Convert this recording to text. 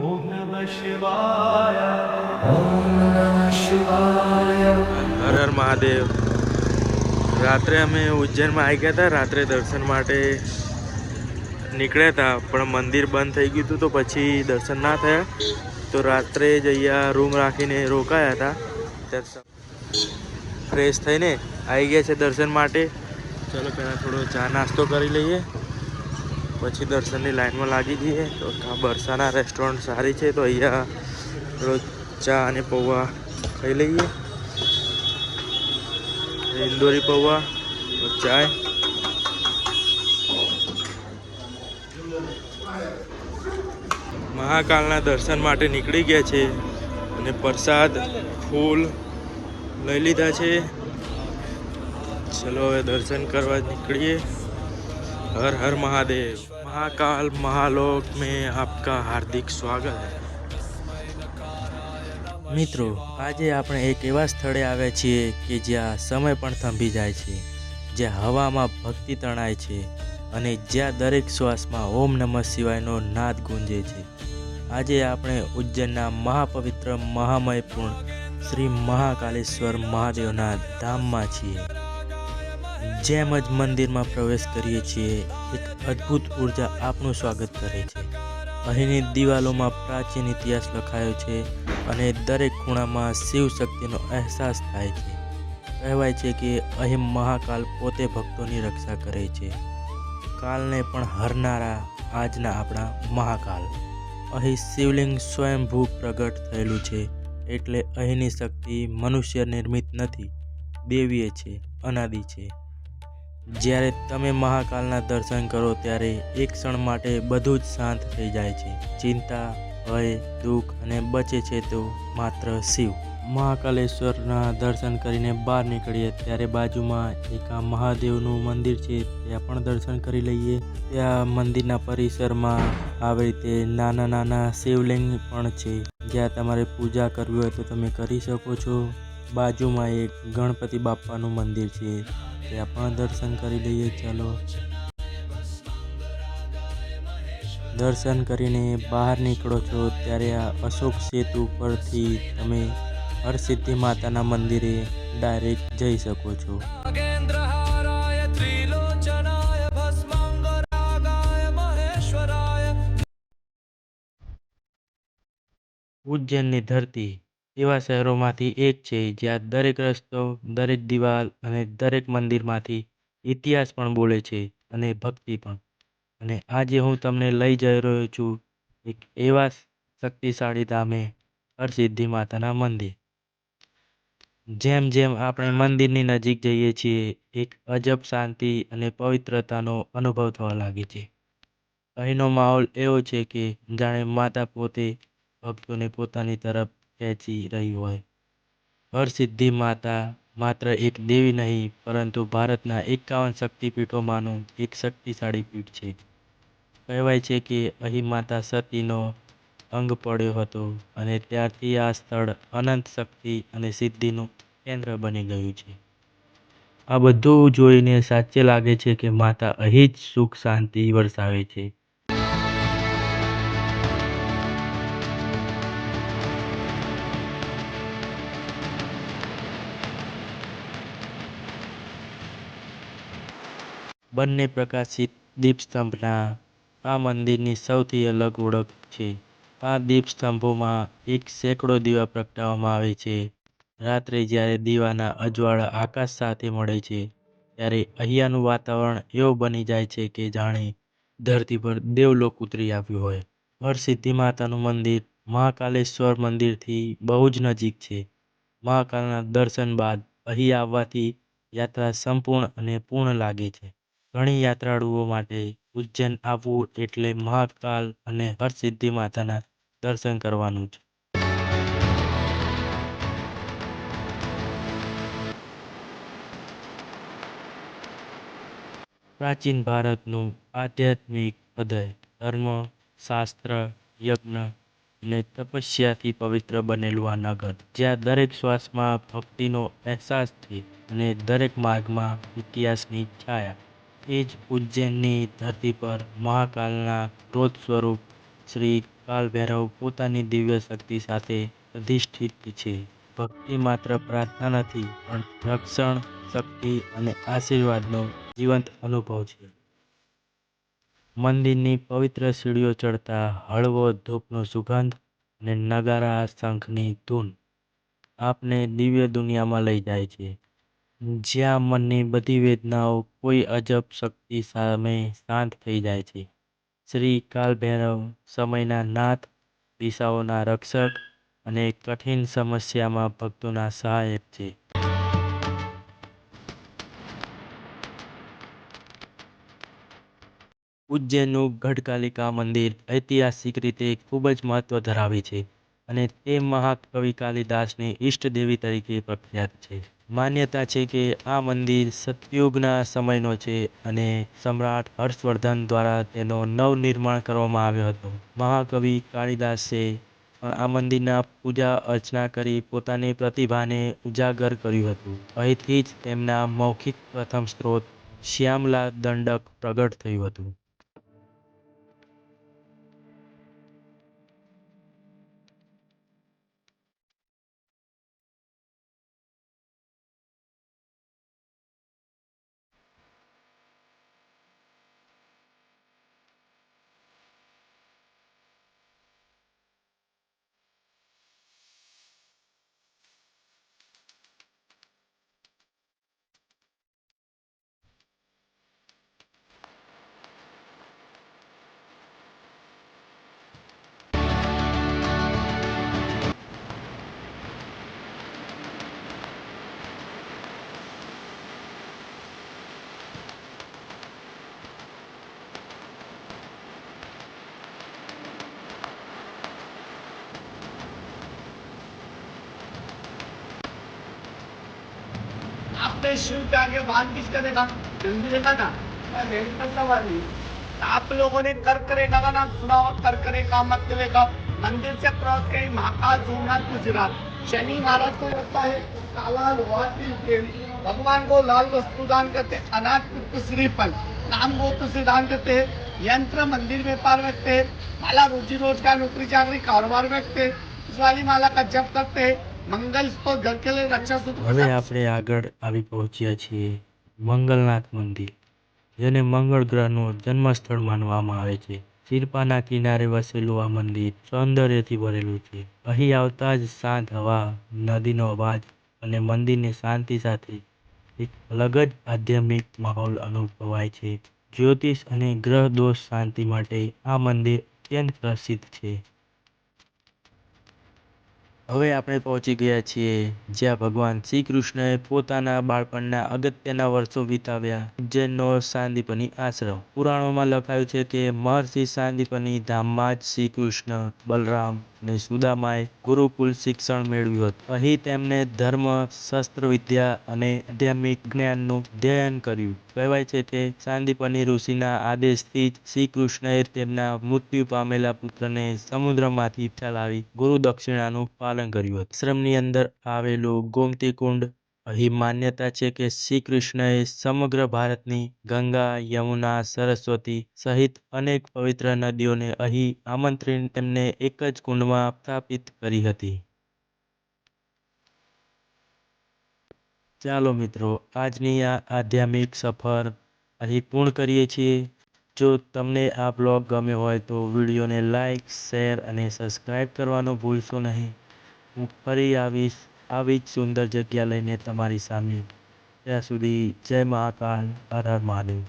ॐ नमः शिवाय હર હર મહાદેવ રાત્રે અમે ઉજ્જૈનમાં આવી ગયા હતા રાત્રે દર્શન માટે નીકળ્યા હતા પણ મંદિર બંધ થઈ ગયું હતું તો પછી દર્શન ના થયા તો રાત્રે જ અહીંયા રૂમ રાખીને રોકાયા હતા દર્શન ફ્રેશ થઈને આવી ગયા છે દર્શન માટે ચલો પહેલાં થોડો ચા નાસ્તો કરી લઈએ પછી દર્શનની લાઈનમાં લાગી જઈએ તો બરસાના રેસ્ટોરન્ટ સારી છે તો અહીંયા રોજ ચા અને પૌવા ખાઈ લઈએ. ઇન્દોરી પૌવા ચાય. મહાકાલના દર્શન માટે નીકળી ગયા છે અને પ્રસાદ, ફૂલ લઈ લીધા છે. ચલો હવે દર્શન કરવા નીકળીએ. હર હર મહાદેવ. महाकाल महालोक में आपका हार्दिक સ્વાગત મિત્રો આજે આપણે એક એવા સ્થળે આવ્યા છીએ કે જ્યાં સમય પણ થંભી જાય છે જ્યાં હવામાં ભક્તિ તણાય છે અને જ્યાં દરેક શ્વાસમાં ઓમ નમઃ શિવાયનો નાદ ગુંજે છે આજે આપણે ઉજ્જૈનના મહાપવિત્ર મહામયપૂર્ણ શ્રી મહાકાલેશ્વર મહાદેવના ધામમાં છીએ જેમ જ મંદિરમાં પ્રવેશ કરીએ છીએ, એક અદ્ભુત ઊર્જા આપનું સ્વાગત કરે છે. અહીંની દિવાલોમાં પ્રાચીન ઇતિહાસ લખાયો છે અને દરેક ખૂણામાં શિવ શક્તિનો અહેસાસ થાય છે. કહેવાય છે કે અહીં મહાકાલ પોતે ભક્તોની રક્ષા કરે છે. કાલને પણ હરનારા આજના આપણા મહાકાલ. અહીં શિવલિંગ સ્વયંભૂ પ્રગટ થયેલું છે એટલે અહીંની શક્તિ મનુષ્ય નિર્મિત નથી, દેવીય છે, અનાદિ છે. જ્યારે તમે મહાકાલના દર્શન કરો ત્યારે એક ક્ષણ માટે બધું જ શાંત થઈ જાય છે. ચિંતા, ભય, દુઃખ અને બચે છે તો માત્ર શિવ. મહાકાલેશ્વરના દર્શન કરીને બહાર નીકળીએ ત્યારે બાજુમાં એક આ મહાદેવનું મંદિર છે, ત્યાં પણ દર્શન કરી લઈએ. ત્યાં મંદિરના પરિસરમાં આવી રીતે નાના નાના શિવલિંગ પણ છે. જ્યાં તમારે પૂજા કરવી હોય તો તમે કરી શકો છો. બાજુમાં એક ગણપતિ બાપાનું મંદિર છે. ત્યાં પણ દર્શન કરી લઈએ, ચાલો. દર્શન કરીને બહાર નીકળો છો, ત્યારે આ અશોક સેતુ પરથી તમે હરસિદ્ધિ માતાના મંદિરે ડાયરેક્ટ જઈ શકો છો. ઉજ્જૈનની ધરતી એવા શહેરોમાંથી એક છે, જ્યાં દરેક રસ્તો, દરેક દિવાલ અને દરેક મંદિરમાંથી ઇતિહાસ પણ બોલે છે અને ભક્તિ પણ. અને આજે હું તમને લઈ જઈ રહ્યો છું એક એવા શક્તિશાળી ધામે હરસિદ્ધિ માતાના મંદિર. જેમ જેમ આપણે મંદિરની નજીક જઈએ છીએ, એક અજબ શાંતિ અને પવિત્રતાનો અનુભવ થવા લાગે છે. અહીંનો માહોલ એવો છે કે જાણે માતા પોતે ભક્તોને પોતાની તરફ ખેંચી રહી હોય. હરસિદ્ધિ માતા માત્ર એક દેવી નહીં, પરંતુ ભારતના એકાવન શક્તિપીઠોમાંનું એક શક્તિશાળી પીઠ છે. કહેવાય છે કે અહીં માતા સતીનો અંગ પડ્યો હતો અને ત્યારથી આ સ્થળ અનંત શક્તિ અને સિદ્ધિનું કેન્દ્ર બની ગયું છે. આ બધું જોઈને સાચે લાગે છે કે માતા અહીં જ સુખ શાંતિ વરસાવે છે. બંને પ્રકાશિત દીપસ્તંભના આ મંદિરની સૌથી અલગ ઓળખ છે. આ દીપસ્તંભોમાં એક સેંકડો દીવા પ્રગટાવવામાં આવે છે. રાત્રે જ્યારે દીવાના અજવાળા આકાશ સાથે મળે છે, ત્યારે અહીંયાનું વાતાવરણ એવું બની જાય છે કે જાણે ધરતી પર દેવલોક ઉતરી આવ્યું હોય. હરસિદ્ધિ માતાનું મંદિર મહાકાલેશ્વર મંદિરથી બહુ જ નજીક છે. મહાકાલના દર્શન બાદ અહીં આવવાથી યાત્રા સંપૂર્ણ અને પૂર્ણ લાગે છે. ઘણી યાત્રાળુઓ માટે ઉજ્જૈન આવવું એટલે મહાકાલ અને હરસિદ્ધિ માતાના દર્શન કરવાનું છે. પ્રાચીન ભારતનું આધ્યાત્મિક હૃદય, ધર્મ, શાસ્ત્ર, યજ્ઞ અને તપસ્યાથી પવિત્ર બનેલું આ નગર, જ્યાં દરેક શ્વાસમાં ભક્તિનો અહેસાસ છે અને દરેક માર્ગમાં ઇતિહાસની છાયા એ જ ઉજ્જૈનની ધરતી પર મહાકાલના ક્રોધ સ્વરૂપ શ્રી કાલ ભૈરવ પોતાની દિવ્ય શક્તિ સાથે અધિષ્ઠિત છે. ભક્તિ માત્ર પ્રાર્થના નથી, પણ રક્ષણ, શક્તિ અને આશીર્વાદનો જીવંત અનુભવ છે. મંદિરની પવિત્ર સીડીઓ ચડતા હળવો ધૂપનો સુગંધ અને નગારા શંખની ધૂન આપને દિવ્ય દુનિયામાં લઈ જાય છે. જ્યાં મનની બધી વેદનાઓ કોઈ અજબ શક્તિ સામે શાંત થઈ જાય છે. શ્રી કાલ ભૈરવ સમયના નાથ, દિશાઓના રક્ષક અને કઠિન સમસ્યામાં ભક્તોના સહાયક છે. ઉજ્જૈનનું ગઢકાલિકા મંદિર ઐતિહાસિક રીતે ખૂબ જ મહત્વ ધરાવે છે અને તે મહાકવિ કાલિદાસની ઈષ્ટ દેવી તરીકે પ્રખ્યાત છે. માન્યતા છે કે આ મંદિર સતયુગના સમયનો છે અને સમ્રાટ હર્ષવર્ધન દ્વારા તેનો નવનિર્માણ કરવામાં આવ્યો હતો. મહાકવિ કાળિદાસે આ મંદિરના પૂજા અર્ચના કરી પોતાની પ્રતિભાને ઉજાગર કર્યું હતું. અહીંથી જ તેમના મૌખિક પ્રથમ સ્ત્રોત શ્યામલા દંડક પ્રગટ થયું હતું. आपने शिव के आगे बात किसका देखा जल्दी देखा था नहीं आप लोगों ने कर रेखा का नाम सुना हो कर करे का मतलब का मंदिर से क्रॉस करी महाकाल सोमनाथ गुजरात। शनि महाराज को लगता है काला लोहा तेल भगवान को लाल वस्तु दान करते हैं, अनाथ पुत्र श्रीफल नाम गोत्र से दान करते हैं यंत्र मंदिर व्यापार रखते हैं माला रोजी रोजगार नौकरी चाकरी कारोबार में रखते हैं इस वाली माला का जप करते हैं। હવે આપણે આગળ આવી પહોંચ્યા છીએ મંગલનાથ મંદિર, જેને મંગળ ગ્રહનું જન્મસ્થળ માનવામાં આવે છે. શિરપાના કિનારે વસેલું આ મંદિર સૌંદર્યથી ભરેલું છે. અહીં આવતા જ શાંત હવા, નદીનો અવાજ અને મંદિરની શાંતિ સાથે એક અલગ જ આધ્યાત્મિક માહોલ અનુભવાય છે. જ્યોતિષ અને ગ્રહ દોષ શાંતિ માટે આ મંદિર અત્યંત પ્રસિદ્ધ છે. હવે આપણે પહોંચી ગયા છીએ જ્યાં ભગવાન શ્રી કૃષ્ણએ પોતાના બાળપણના અગત્યના વર્ષો વિતાવ્યા ઉજ્જૈનનો સાંદીપની આશ્રમ પુરાણોમાં લખાયું છે કે મહર્ષિ સાંદીપની ધામમાં જ શ્રી કૃષ્ણ બલરામ અને સુદામાએ ગુરુકુલ શિક્ષણ મેળવ્યું હતું. અહીં તેમણે ધર્મ, શસ્ત્ર, વિદ્યા અને આધ્યાત્મિક જ્ઞાનનું અધ્યયન કર્યું. કહેવાય છે કે સાંદીપની ઋષિના આદેશથી જ શ્રી કૃષ્ણએ તેમના મૃત્યુ પામેલા પુત્રને સમુદ્રમાંથી ચલાવી ગુરુ દક્ષિણાનું પાલન કર્યું હતું. આશ્રમની અંદર આવેલું ગોમતી કુંડ અહીં માન્યતા છે કે શ્રી કૃષ્ણએ સમગ્ર ભારતની ગંગા, યમુના, સરસ્વતી સહિત અનેક પવિત્ર નદીઓને અહીં આમંત્રીને તેમને એક જ કુંડમાં સ્થાપિત કરી હતી. ચાલો મિત્રો, આજની આ આધ્યાત્મિક સફર અહીં પૂર્ણ કરીએ છીએ. જો તમને આ બ્લોગ ગમ્યો હોય તો વિડીયોને લાઇક, શેર અને સબસ્ક્રાઈબ કરવાનું ભૂલશો નહીં. હું ફરી આવીશ આવી જ સુંદર જગ્યા લઈને તમારી સામે ત્યાં સુધી જય મહાકાલ હર હર મહાદેવ.